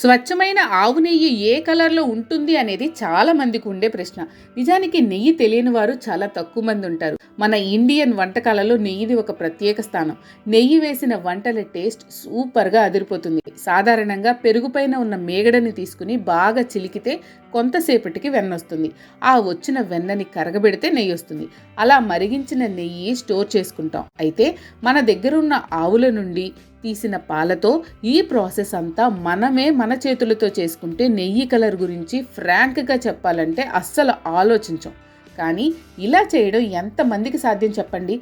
స్వచ్ఛమైన ఆవు నెయ్యి ఏ కలర్లో ఉంటుంది అనేది చాలా మందికి ఉండే ప్రశ్న. నిజానికి నెయ్యి తెలియని వారు చాలా తక్కువ మంది ఉంటారు. మన ఇండియన్ వంటకాలలో నెయ్యిది ఒక ప్రత్యేక స్థానం. నెయ్యి వేసిన వంటల టేస్ట్ సూపర్గా అదిరిపోతుంది. సాధారణంగా పెరుగుపైన ఉన్న మేగడని తీసుకుని బాగా చిలికితే కొంతసేపటికి వెన్న వస్తుంది ఆ వచ్చిన వెన్నని కరగబెడితే నెయ్యి వస్తుంది అలా మరిగించిన నెయ్యి స్టోర్ చేసుకుంటాం. అయితే మన దగ్గర ఉన్న ఆవుల నుండి తీసిన పాలతో ఈ ప్రాసెస్ అంతా మనమే మన చేతులతో చేసుకుంటే నెయ్యి కలర్ గురించి ఫ్రాంక్గా చెప్పాలంటే అస్సలు ఆలోచించం. కానీ ఇలా చేయడం ఎంతమందికి సాధ్యం చెప్పండి?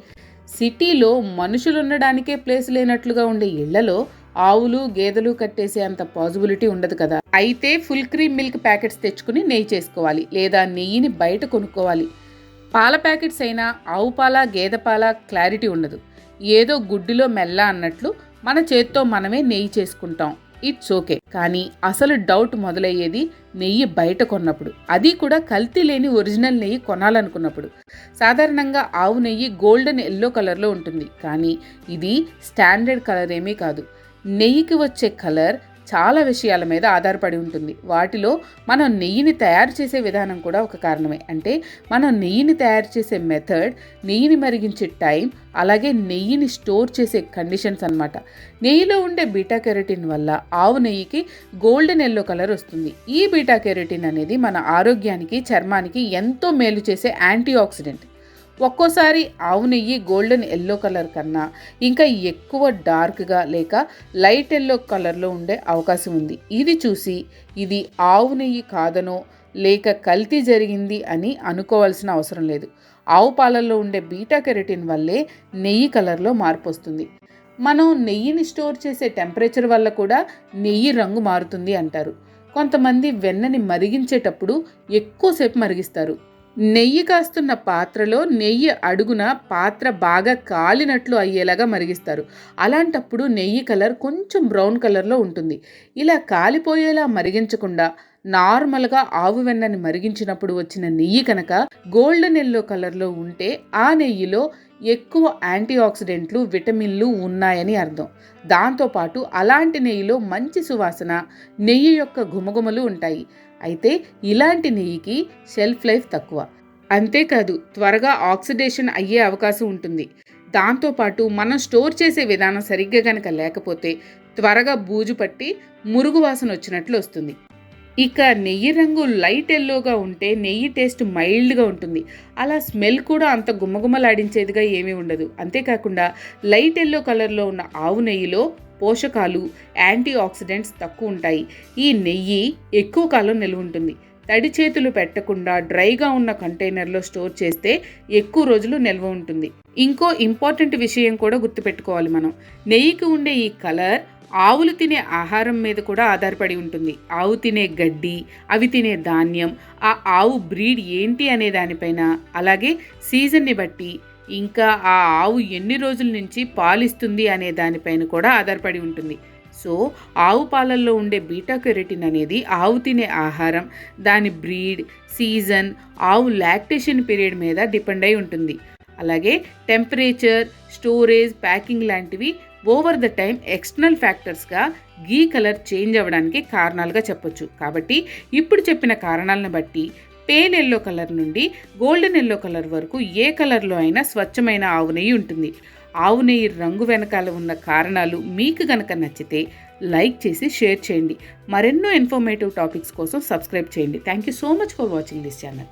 సిటీలో మనుషులు ఉండడానికే ప్లేస్ లేనట్లుగా ఉండే ఇళ్ళలో ఆవులు గేదెలు కట్టేసే అంత పాజిబిలిటీ ఉండదు కదా. అయితే ఫుల్ క్రీమ్ మిల్క్ ప్యాకెట్స్ తెచ్చుకుని నెయ్యి చేసుకోవాలి లేదా నెయ్యిని బయట కొనుక్కోవాలి. పాల ప్యాకెట్స్ అయినా ఆవు పాల గేదె పాల క్లారిటీ ఉండదు. ఏదో గుడ్డిలో మెల్ల అన్నట్లు మన చేత్తో మనమే నెయ్యి చేసుకుంటాం. It's okay. కానీ అసలు డౌట్ మొదలయ్యేది నెయ్యి బయట కొన్నప్పుడు. అది కూడా కల్తీ లేని ఒరిజినల్ నెయ్యి కొనాలనుకున్నప్పుడు. సాధారణంగా ఆవు నెయ్యి గోల్డెన్ ఎల్లో కలర్లో ఉంటుంది. కానీ ఇది స్టాండర్డ్ కలర్ ఏమీ కాదు. నెయ్యికి వచ్చే కలర్ చాలా విషయాల మీద ఆధారపడి ఉంటుంది. వాటిలో మనం నెయ్యిని తయారు చేసే విధానం కూడా ఒక కారణమే. అంటే మనం నెయ్యిని తయారు చేసే మెథడ్ నెయ్యిని మరిగించే టైం అలాగే నెయ్యిని స్టోర్ చేసే కండిషన్స్ అనమాట నెయ్యిలో ఉండే బీటా కెరటిన్ వల్ల ఆవు నెయ్యికి గోల్డెన్ ఎల్లో కలర్ వస్తుంది. ఈ బీటా కెరటిన్ అనేది మన ఆరోగ్యానికి చర్మానికి ఎంతో మేలు చేసే యాంటీ ఆక్సిడెంట్ ఒక్కోసారి ఆవు నెయ్యి గోల్డెన్ ఎల్లో కలర్ కన్నా ఇంకా ఎక్కువ డార్క్గా లేక లైట్ ఎల్లో కలర్లో ఉండే అవకాశం ఉంది. ఇది చూసి ఇది ఆవు నెయ్యి కాదనో లేక కల్తీ జరిగింది అని అనుకోవాల్సిన అవసరం లేదు. ఆవు పాలల్లో ఉండే బీటా కెరటిన్ వల్లే నెయ్యి కలర్లో మార్పు వస్తుంది. మనం నెయ్యిని స్టోర్ చేసే టెంపరేచర్ వల్ల కూడా నెయ్యి రంగు మారుతుంది అంటారు. కొంతమంది వెన్నని మరిగించేటప్పుడు ఎక్కువసేపు మరిగిస్తారు. నెయ్యి కాస్తున్న పాత్రలో నెయ్యి అడుగున పాత్ర బాగా కాలినట్లు అయ్యేలాగా మరిగిస్తారు. అలాంటప్పుడు నెయ్యి కలర్ కొంచెం బ్రౌన్ కలర్లో ఉంటుంది. ఇలా కాలిపోయేలా మరిగించకుండా నార్మల్గా ఆవు వెన్నని మరిగించినప్పుడు వచ్చిన నెయ్యి కనుక గోల్డెన్ ఎల్లో కలర్లో ఉంటే ఆ నెయ్యిలో ఎక్కువ యాంటీ ఆక్సిడెంట్లు విటమిన్లు ఉన్నాయని అర్థం. దాంతోపాటు అలాంటి నెయ్యిలో మంచి సువాసన నెయ్యి యొక్క గుమగుమలు ఉంటాయి. అయితే ఇలాంటి నెయ్యికి షెల్ఫ్ లైఫ్ తక్కువ. అంతేకాదు త్వరగా ఆక్సిడేషన్ అయ్యే అవకాశం ఉంటుంది. దాంతోపాటు మనం స్టోర్ చేసే విధానం సరిగ్గా కనుక లేకపోతే త్వరగా బూజు పట్టి మురుగు వాసన వచ్చినట్లు వస్తుంది. ఇక నెయ్యి రంగు లైట్ ఎల్లోగా ఉంటే నెయ్యి టేస్ట్ మైల్డ్గా ఉంటుంది. అలా స్మెల్ కూడా అంత గుమ్మగుమ్మలాడించేదిగా ఏమీ ఉండదు. అంతేకాకుండా లైట్ ఎల్లో కలర్లో ఉన్న ఆవు నెయ్యిలో పోషకాలు యాంటీ ఆక్సిడెంట్స్ తక్కువ ఉంటాయి. ఈ నెయ్యి ఎక్కువ కాలం నిల్వ ఉంటుంది. తడి చేతులు పెట్టకుండా డ్రైగా ఉన్న కంటైనర్లో స్టోర్ చేస్తే ఎక్కువ రోజులు నిల్వ ఉంటుంది. ఇంకో ఇంపార్టెంట్ విషయం కూడా గుర్తుపెట్టుకోవాలి మనం. నెయ్యికి ఉండే ఈ కలర్ ఆవులు తినే ఆహారం మీద కూడా ఆధారపడి ఉంటుంది. ఆవు తినే గడ్డి అవి తినే ధాన్యం ఆ ఆవు బ్రీడ్ ఏంటి అనే దానిపైన అలాగే సీజన్ని బట్టి ఇంకా ఆ ఆవు ఎన్ని రోజుల నుంచి పాలిస్తుంది అనే దానిపైన కూడా ఆధారపడి ఉంటుంది. సో ఆవు పాలల్లో ఉండే బీటా కెరటిన్ అనేది ఆవు తినే ఆహారం దాని బ్రీడ్ సీజన్ ఆవు లాక్టేషన్ పీరియడ్ మీద డిపెండ్ అయి ఉంటుంది. అలాగే టెంపరేచర్ స్టోరేజ్ ప్యాకింగ్ లాంటివి ఓవర్ ద టైం ఎక్స్టర్నల్ ఫ్యాక్టర్స్గా గీ కలర్ చేంజ్ అవ్వడానికి కారణాలుగా చెప్పొచ్చు. కాబట్టి ఇప్పుడు చెప్పిన కారణాలను బట్టి పేల్ ఎల్లో కలర్ నుండి గోల్డెన్ ఎల్లో కలర్ వరకు ఏ కలర్లో అయినా స్వచ్ఛమైన ఆవు నెయ్యి ఉంటుంది. ఆవు నెయ్యి రంగు వెనకాల ఉన్న కారణాలు మీకు గనక నచ్చితే లైక్ చేసి షేర్ చేయండి. మరెన్నో ఇన్ఫర్మేటివ్ టాపిక్స్ కోసం సబ్స్క్రైబ్ చేయండి. Thank you so much for watching this channel.